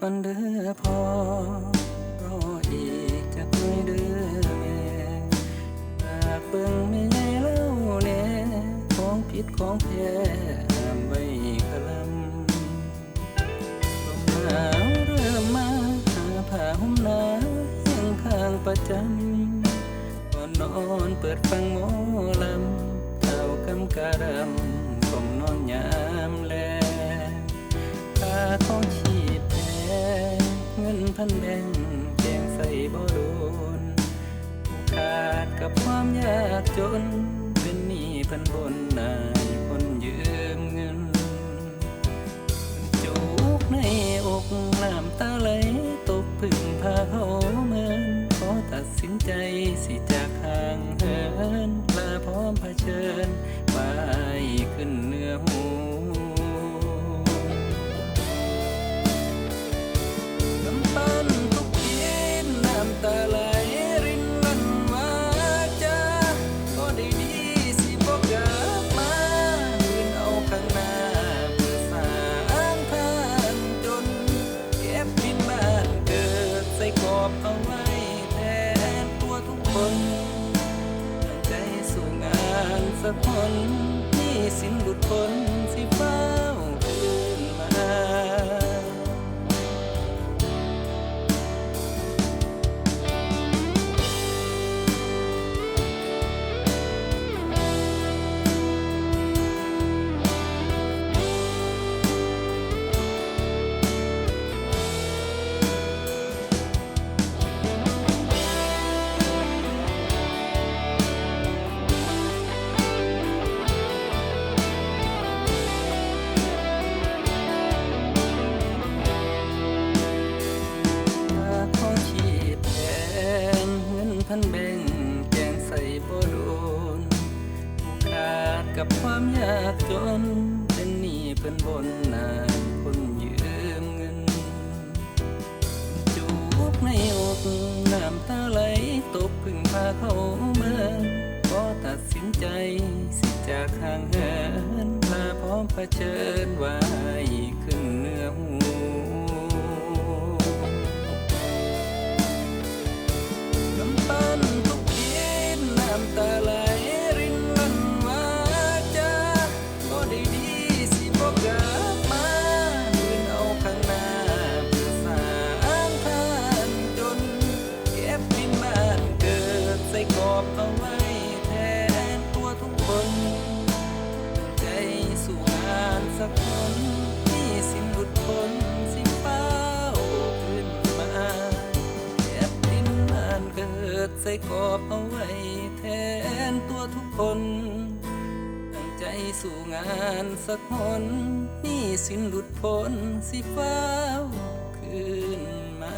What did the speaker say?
ก่อนเด้อพอรออีกจักหน่อยเด้อแม่ฝากเบิ่งแม่ใหญ่เล่าแน่ของผิดของแท้ห้ามไว้กะลำลมหนาวเริ่มมาหาผ้าห่มหนาเฮียงข้างประจำก่อนนอนเปิดฟังหมอลำเท่ากำการำ กับความยากจน เป็นหนี้พันบนนายคนยืมเงินจุกในอกน้ำตาไหลตกพึ่งพาเขาเมินขอตัดสินใจสิจากห่างเหินลาพร้อมเผชิญไปขึ้นเหนื้อหูน้ เอาไว้แทนตัวทุกคนตั้งใจสู่งานสักคนนี่สิ้นหลุดพ้นสิฟ้า เงินพันแบ่งแกงใส่บ่โดนผู้ขาดกับความยากจน เป็นหนี้เพิ่นบนนายคนยืมเงิน จูบในอกน้ำตาไหลตกพึ่งพาเข้าเมืองก็ตัดสินใจสิจากห่างเหินลาพร้อมเผชิญไว้ขึ้นเนื้อหูน้ เอาไว้แทนตัวทุกคนตั้งใจสู่งานสักคนที่สิ้นหลุดพ้นสิเฝ้าขึ้นมาเก็บดินบ้านเกิดใส่กอบเอาไว้แทนตัวทุกคนตั้งใจสู่งานสักคนนี่สิ้นหลุดพ้นสิฟ้าวคืนมา